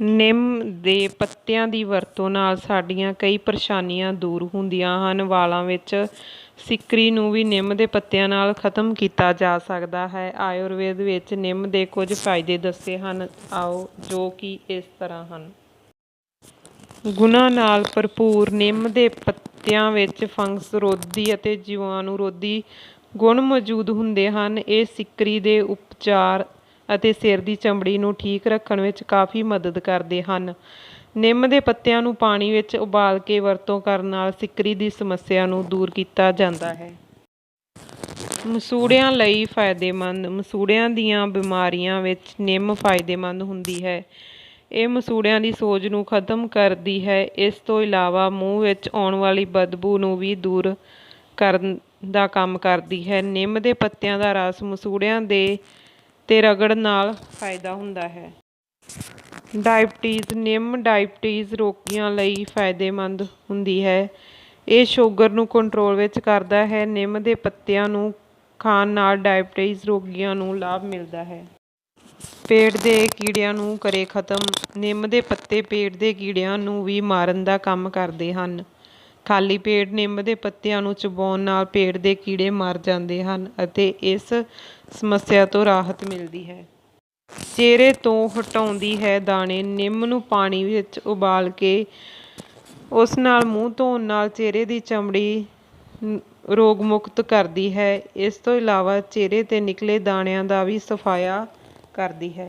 ਨਿੰਮ ਦੇ ਪੱਤਿਆਂ ਦੀ ਵਰਤੋਂ ਨਾਲ ਸਾਡੀਆਂ ਕਈ ਪਰੇਸ਼ਾਨੀਆਂ ਦੂਰ ਹੁੰਦੀਆਂ ਹਨ। ਵਾਲਾਂ ਵਿੱਚ ਸਿੱਕਰੀ ਨੂੰ ਵੀ ਨਿੰਮ ਦੇ ਪੱਤਿਆਂ ਨਾਲ ਖਤਮ ਕੀਤਾ ਜਾ ਸਕਦਾ ਹੈ। ਆਯੁਰਵੇਦ ਵਿੱਚ ਨਿੰਮ ਦੇ ਕੁਝ ਫਾਇਦੇ ਦੱਸੇ ਹਨ। ਆਓ, ਜੋ ਕਿ ਇਸ ਤਰ੍ਹਾਂ ਹਨ। ਗੁਣਾਂ ਨਾਲ ਭਰਪੂਰ ਨਿੰਮ ਦੇ ਪੱਤਿਆਂ ਵਿੱਚ ਫੰਗਸ ਰੋਧੀ ਅਤੇ ਜੀਵਾਣੂ ਰੋਧੀ ਗੁਣ ਮੌਜੂਦ ਹੁੰਦੇ ਹਨ। ਇਹ ਸਿੱਕਰੀ ਦੇ ਉਪਚਾਰ ਅਤੇ ਸਿਰ ਦੀ ਚਮੜੀ ਨੂੰ ਠੀਕ ਰੱਖਣ ਵਿੱਚ ਕਾਫੀ ਮਦਦ ਕਰਦੇ ਹਨ। ਨਿੰਮ ਦੇ ਪੱਤਿਆਂ ਨੂੰ ਪਾਣੀ ਵਿੱਚ ਉਬਾਲ ਕੇ ਵਰਤੋਂ ਕਰਨ ਨਾਲ ਸਿੱਕਰੀ ਦੀ ਸਮੱਸਿਆ ਨੂੰ ਦੂਰ ਕੀਤਾ ਜਾਂਦਾ ਹੈ। ਮਸੂੜਿਆਂ ਲਈ ਫਾਇਦੇਮੰਦ, ਮਸੂੜਿਆਂ ਦੀਆਂ ਬਿਮਾਰੀਆਂ ਵਿੱਚ ਨਿੰਮ ਫਾਇਦੇਮੰਦ ਹੁੰਦੀ ਹੈ। ਇਹ ਮਸੂੜਿਆਂ ਦੀ ਸੋਜ ਨੂੰ ਖਤਮ ਕਰਦੀ ਹੈ। ਇਸ ਤੋਂ ਇਲਾਵਾ ਮੂੰਹ ਵਿੱਚ ਆਉਣ ਵਾਲੀ ਬਦਬੂ ਨੂੰ ਵੀ ਦੂਰ ਕਰਨ ਦਾ ਕੰਮ ਕਰਦੀ ਹੈ। ਨਿੰਮ ਦੇ ਪੱਤਿਆਂ ਦਾ ਰਸ ਮਸੂੜਿਆਂ ਦੇ ਤੇ ਰਗੜ ਨਾਲ ਫਾਇਦਾ ਹੁੰਦਾ ਹੈ। ਡਾਇਬਟੀਜ਼, ਨਿੰਮ ਡਾਇਬਟੀਜ਼ ਰੋਗੀਆਂ ਲਈ ਫਾਇਦੇਮੰਦ ਹੁੰਦੀ ਹੈ। ਇਹ ਸ਼ੂਗਰ ਨੂੰ ਕੰਟਰੋਲ ਵਿੱਚ ਕਰਦਾ ਹੈ। ਨਿੰਮ ਦੇ ਪੱਤਿਆਂ ਨੂੰ ਖਾਣ ਨਾਲ ਡਾਇਬਟੀਜ਼ ਰੋਗੀਆਂ ਨੂੰ ਲਾਭ ਮਿਲਦਾ ਹੈ। ਪੇਟ ਦੇ ਕੀੜਿਆਂ ਨੂੰ ਕਰੇ ਖਤਮ। ਨਿੰਮ ਦੇ ਪੱਤੇ ਪੇਟ ਦੇ ਕੀੜਿਆਂ ਨੂੰ ਵੀ ਮਾਰਨ ਦਾ ਕੰਮ ਕਰਦੇ ਹਨ। ਖਾਲੀ ਪੇਟ ਨਿੰਮ ਦੇ ਪੱਤਿਆਂ ਨੂੰ ਚਬਾਉਣ ਨਾਲ ਪੇਟ ਦੇ ਕੀੜੇ ਮਰ ਜਾਂਦੇ ਹਨ ਅਤੇ ਇਸ ਸਮੱਸਿਆ ਤੋਂ ਰਾਹਤ ਮਿਲਦੀ ਹੈ। ਚਿਹਰੇ ਤੋਂ ਹਟਾਉਂਦੀ ਹੈ ਦਾਣੇ। ਨਿੰਮ ਨੂੰ ਪਾਣੀ ਵਿੱਚ ਉਬਾਲ ਕੇ ਉਸ ਨਾਲ ਮੂੰਹ ਧੋਣ ਨਾਲ ਚਿਹਰੇ ਦੀ ਚਮੜੀ ਰੋਗ ਮੁਕਤ ਕਰਦੀ ਹੈ। ਇਸ ਤੋਂ ਇਲਾਵਾ ਚਿਹਰੇ ਤੇ ਨਿਕਲੇ ਦਾਣਿਆਂ ਦਾ ਵੀ ਸਫਾਇਆ ਕਰਦੀ ਹੈ।